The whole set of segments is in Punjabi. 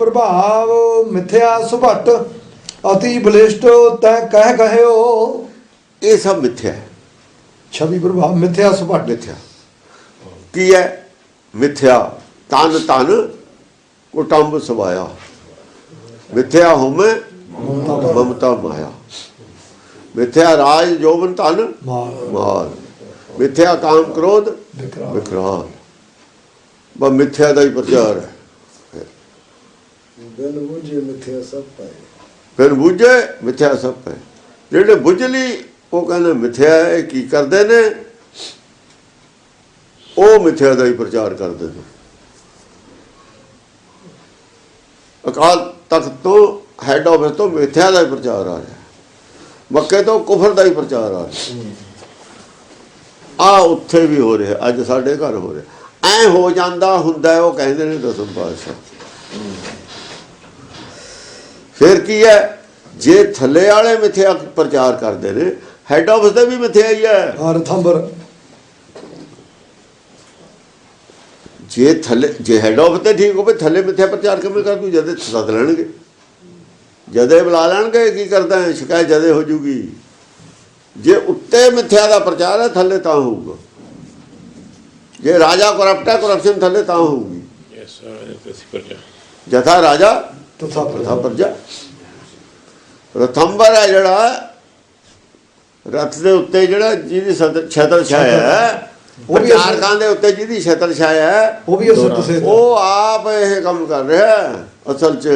ਪ੍ਰਭਾਵ ਮਿਥਿਆ ਸੁਭਟ ਅਤੀ ਬਲਿਸ਼ਟ ਤੈ ਕਹਿ ਕਹਿਓ। ਇਹ ਸਭ ਮਿੱਥਿਆ ਛਵੀ ਪ੍ਰਭਾਵ ਮਿਥਿਆ ਸੁਭਟ ਮਿੱਥਿਆ। ਕੀ ਹੈ? ਮਿੱਥਿਆ। ਤਨ ਤਨ ਕੁਟੰਬ ਸਵਾਇਆ। ਮਿੱਥਿਆ ਹੋਮੇ ਮਮਤਾ ਮਾਇਆ। ਮਿੱਥਿਆ ਰਾਜ ਜੋਬਨ ਤਨ ਮਾਰ ਮਿੱਥਿਆ ਕਾਮ ਕ੍ਰੋਧ ਵਿਕਰਾਲ। ਬਸ ਮਿੱਥਿਆ ਦਾ ਹੀ ਪ੍ਰਚਾਰ ਹੈ। ਬਿਨ ਬੁਝੇ ਮਿੱਥਿਆ ਸਭ ਪਾਏ। ਫਿਰ ਬੁੱਝੇ ਮਿੱਥਿਆ ਸਭ ਹੈ ਜਿਹੜੇ ਬੁੱਝ ਲਈ ਉਹ ਕਹਿੰਦੇ ਮਿੱਥਿਆ ਹੈ ਕੀ ਕਰਦੇ ਨੇ? ਉਹ ਮਿੱਥਿਆ ਦਾ ਹੀ ਪ੍ਰਚਾਰ ਕਰਦੇ ਨੇ। ਅਕਾਲ ਤਖਤ ਤੋਂ ਹੈੱਡ ਆਫਿਸ ਤੋਂ ਮਿੱਥਿਆ ਦਾ ਹੀ ਪ੍ਰਚਾਰ ਆ ਰਿਹਾ। ਮੱਕੇ ਤੋਂ ਕੁਫਰ ਦਾ ਹੀ ਪ੍ਰਚਾਰ ਆ ਰਿਹਾ। ਆ ਉੱਥੇ ਵੀ ਹੋ ਰਿਹਾ ਅੱਜ ਸਾਡੇ ਘਰ ਹੋ ਰਿਹਾ। ਐ ਹੋ ਜਾਂਦਾ ਹੁੰਦਾ ਉਹ ਕਹਿੰਦੇ ਨੇ ਦਸਮ ਪਾਤਸ਼ਾਹ। ਫਿਰ ਕੀ ਹੈ? ਜੇ ਥੱਲੇ ਵਾਲੇ ਮਿੱਥਿਆ ਪ੍ਰਚਾਰ ਕਰਦੇ ਨੇ ਹੈੱਡ ਆਫਿਸ ਤੇ ਵੀ ਮਿੱਥਿਆ ਹੀ ਹੈ। ਹਰ ਥੰਬਰ। ਜੇ ਥੱਲੇ ਜੇ ਹੈੱਡ ਆਫਿਸ ਤੇ ਠੀਕ ਹੋਵੇ ਥੱਲੇ ਮਿੱਥਿਆ ਪ੍ਰਚਾਰ ਕਿਵੇਂ ਕਰ ਤੂੰ ਜਦੇ ਸੱਦ ਲੈਣਗੇ। ਜਦੇ ਬੁਲਾ ਲੈਣਗੇ ਕੀ ਕਰਦਾ ਹੈ? ਸ਼ਿਕਾਇਤ ਜਦੇ ਹੋ ਜੂਗੀ। ਜੇ ਉੱਤੇ ਮਿੱਥਿਆ ਦਾ ਪ੍ਰਚਾਰ ਹੈ ਥੱਲੇ ਤਾਂ ਹੋਊਗਾ। ਜੇ ਰਾਜਾ ਕਰਪਟ ਹੈ ਕਰਪਸ਼ਨ ਥੱਲੇ ਤਾਂ ਹੋਊਗੀ। That's super. ਜਥਾ ਰਾਜਾ ਤਥਾ ਪ੍ਰਥਾ ਪ੍ਰਜਾ ਰਥੰਬਰ ਹੈ ਜਿਹੜਾ ਰਥ ਦੇ ਉੱਤੇ ਜਿਹੜਾ ਜਿਹਦੀ ਛਤਰ ਛਾਇਆ ਹੈ। ਉਹ ਵੀ ਚਾਰਕਾਂ ਦੇ ਉੱਤੇ ਜਿਹਦੀ ਛਤਰ ਛਾਇਆ ਹੈ। ਉਹ ਵੀ ਤਸੇ ਉਹ ਆਪ ਇਹ ਕੰਮ ਕਰ ਰਿਹਾ ਹੈ। ਅਸਲ 'ਚ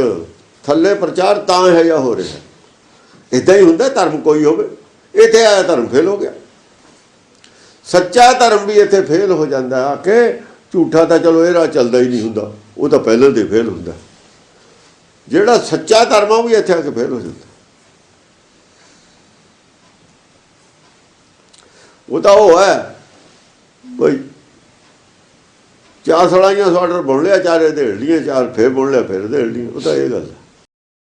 ਥੱਲੇ ਪ੍ਰਚਾਰ ਤਾਂ ਹੈ ਜਾਂ ਹੋ ਰਿਹਾ ਇਦਾਂ ਹੀ ਹੁੰਦਾ ਧਰਮ ਕੋਈ ਹੋਵੇ। ਇੱਥੇ ਆਇਆ ਧਰਮ ਫੇਲ ਹੋ ਗਿਆ। ਸੱਚਾ ਧਰਮ ਵੀ ਇੱਥੇ ਫੇਲ ਹੋ ਜਾਂਦਾ ਆ ਕਿ ਝੂਠਾ ਤਾਂ ਚਲੋ ਇਹ ਰਾਹ ਚੱਲਦਾ ਹੀ ਨਹੀਂ ਹੁੰਦਾ। ਉਹ ਤਾਂ ਪਹਿਲਾਂ ਦੇ ਫੇਲ ਹੁੰਦਾ ਜਿਹੜਾ ਸੱਚਾ ਧਰਮ ਆ ਉਹ ਵੀ ਇੱਥੇ ਆ ਕੇ ਫੇਲ ਹੋ ਜਾਂਦਾ। ਉਹ ਤਾਂ ਉਹ ਹੈ ਕੋਈ ਚਾਰ ਸੜਾਈਆਂ ਸਵਾਟਰ ਬੁਣ ਲਿਆ, ਚਾਰੇ ਦੇੜ ਲੀਆਂ ਚਾਰ ਫੇਰ ਬੁਣ ਲਿਆ, ਫੇਰ ਦੇੜ ਲੀਆਂ ਉਹ ਤਾਂ ਇਹ ਗੱਲ ਹੈ।